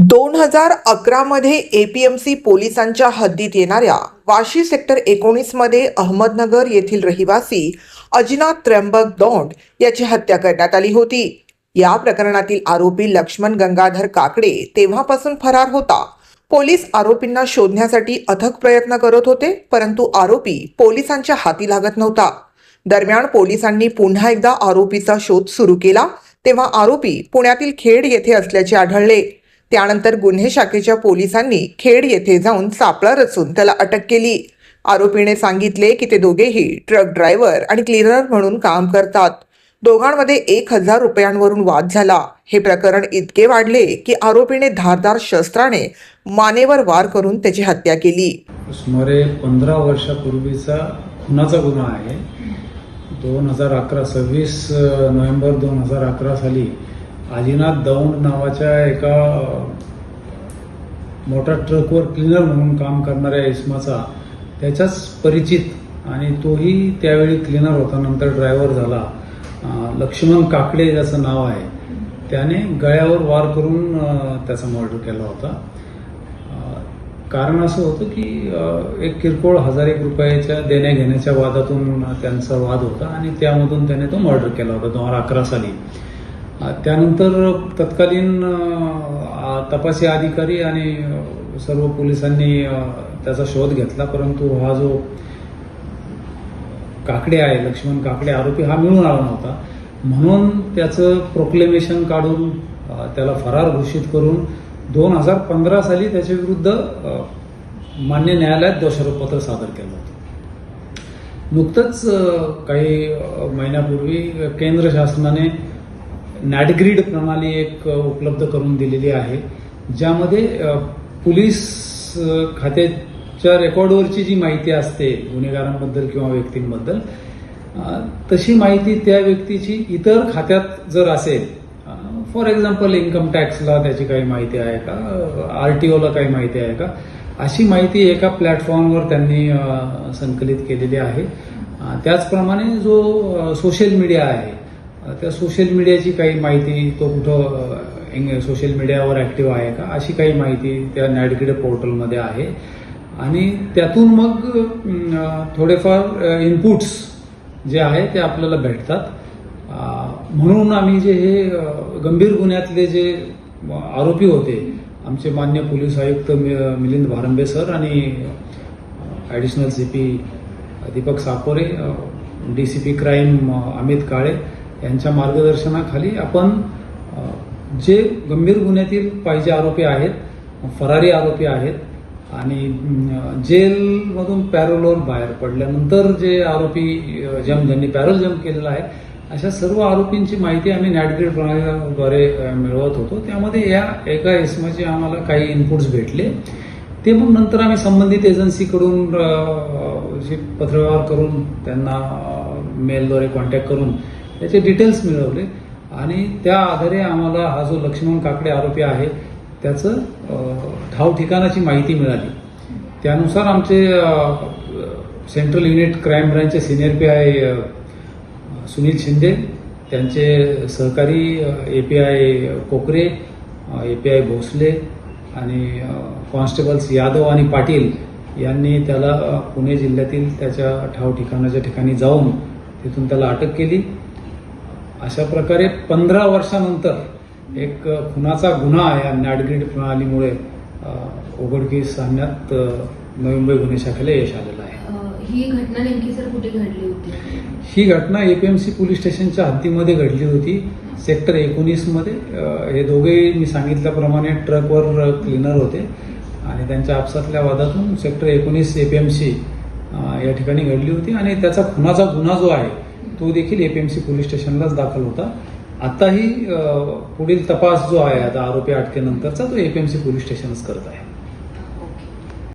दोन हजार अकरामध्ये ए पी एम सी पोलिसांच्या हद्दीत येणाऱ्या वाशी सेक्टर एकोणीसमध्ये अहमदनगर येथील रहिवासी अजिनाथ त्र्यंबक दौंड याची हत्या करण्यात आली होती. या प्रकरणातील आरोपी लक्ष्मण गंगाधर काकडे तेव्हापासून फरार होता. पोलीस आरोपींना शोधण्यासाठी अथक प्रयत्न करत होते परंतु आरोपी पोलिसांच्या हाती लागत नव्हता. दरम्यान पोलिसांनी पुन्हा एकदा आरोपीचा शोध सुरू केला तेव्हा आरोपी पुण्यातील खेड येथे असल्याचे आढळले. त्यानंतर गुन्हे शाखेच्या पोलिसांनी खेड येथे जाऊन सापळा रचून त्याला अटक केली. आरोपीने सांगितले की ते दोघेही ट्रक ड्रायव्हर आणि क्लिनर म्हणून काम करतात. दोघांमध्ये एक हजार रुपयांवरून वाद झाला. हे प्रकरण इतके वाढले की आरोपीने धारदार शस्त्राने मानेवर वार करून त्याची हत्या केली. सुमारे पंधरा वर्षापूर्वीचा खुनाचा गुन्हा आहे. दोन हजार अकरा सव्वीस नोव्हेंबर दोन हजार अकरा साली आजीनाथ दौंड नावाच्या एका मोठ्या ट्रकवर क्लिनर म्हणून काम करणाऱ्या इस्माचा त्याच्याच परिचित आणि तोही त्यावेळी क्लिनर होता नंतर ड्रायव्हर झाला. लक्ष्मण काकडे ज्याचं नाव आहे त्याने गळ्यावर वार करून त्याचा मर्डर केला होता. कारण असं होतं की एक किरकोळ हजार एक रुपयाच्या देण्याघेण्याच्या वादातून त्यांचा वाद होता आणि त्यामधून त्याने तो मर्डर केला होता दोन हजार अकरा साली. त्यानंतर तत्कालीन तपासी अधिकारी आणि सर्व पोलिसांनी त्याचा शोध घेतला. परंतु हा जो काकडे आहे लक्ष्मण काकडे आरोपी हा मिळून आला नव्हता. म्हणून त्याचं प्रोक्लेमेशन काढून त्याला फरार घोषित करून दोन हजार पंधरा साली त्याच्या विरुद्ध मान्य न्यायालयात दोषारोपपत्र सादर केलं होतं. नुकतंच काही महिन्यापूर्वी केंद्र शासनाने नॅडग्रीड प्रणाली एक उपलब्ध करून दिलेली आहे ज्यामध्ये पोलीस खात्याच्या रेकॉर्डवरची जी माहिती असते गुन्हेगारांबद्दल किंवा व्यक्तींबद्दल तशी माहिती त्या व्यक्तीची इतर खात्यात जर असेल फॉर एक्झाम्पल इन्कम टॅक्सला त्याची काही माहिती आहे का आर टी ओला काही माहिती आहे का अशी माहिती एका प्लॅटफॉर्मवर त्यांनी संकलित केलेली आहे. त्याचप्रमाणे जो सोशल मीडिया आहे त्या सोशल मीडियाची काही माहिती तो कुठं सोशल मीडियावर ॲक्टिव्ह आहे का? अशी काही माहिती त्या नॅडकिड पोर्टलमध्ये आहे. आणि त्यातून मग थोडेफार इनपुट्स जे आहे ते आपल्याला भेटतात. म्हणून आम्ही जे हे गंभीर गुन्ह्यातले जे आरोपी होते आमचे मान्य पोलीस आयुक्त मि- मिलिंद भारंबे सर आणि additional C P Deepak Sapore D C P crime Amit Kale यांच्या मार्गदर्शनाखाली आपण जे गंभीर गुन्ह्यातील पाहिजे आरोपी आहेत फरारी आरोपी आहेत आणि जेलमधून पॅरोलवर बाहेर पडल्यानंतर जे आरोपी जम ज्यांनी पॅरोल जम केलेला आहे अशा सर्व आरोपींची माहिती आम्ही नॅटग्रेड प्रणालीद्वारे मिळवत होतो. त्यामध्ये या एका एसमाचे आम्हाला काही इनपुट्स भेटले. ते मग नंतर आम्ही संबंधित एजन्सीकडून जे पत्रव्यवहार करून त्यांना मेलद्वारे कॉन्टॅक्ट करून त्याचे डिटेल्स मिळवले. आणि त्या आधारे आम्हाला हा जो लक्ष्मण काकडे आरोपी आहे त्याचं ठाव ठिकाणाची माहिती मिळाली. त्यानुसार आमचे central unit crime ब्रँचचे senior P I Sunil Shinde त्यांचे सहकारी ए पी आय कोकरे ए पी आय भोसले आणि कॉन्स्टेबल्स यादव आणि पाटील यांनी त्याला पुणे जिल्ह्यातील त्याच्या ठाव ठिकाणाच्या ठिकाणी जाऊन तिथून त्याला अटक केली. अशा प्रकारे पंधरा वर्षानंतर एक खुनाचा गुन्हा या नॅडग्रीड प्रणालीमुळे उघडकीस आणण्यात नवी मुंबई गुन्हे शाखेला यश आलेलं आहे. ही घटना नेमकी सर कुठे घडली होती? ही घटना एपीएमसी पोलीस स्टेशनच्या हद्दीमध्ये घडली होती. सेक्टर एकोणीसमध्ये अ, हे दोघेही मी सांगितल्याप्रमाणे ट्रकवर क्लिनर होते. आणि त्यांच्या आपसातल्या वादातून सेक्टर एकोणीस एपीएमसी या ठिकाणी घडली होती. आणि त्याचा खुनाचा गुन्हा जो आहे तो देखील एपीएमसी पोलीस स्टेशनलाच दाखल होता. आताही पुढील तपास जो आहे आता आरोपी अटकेनंतरचा तो एपीएमसी पोलीस स्टेशनच करत आहे.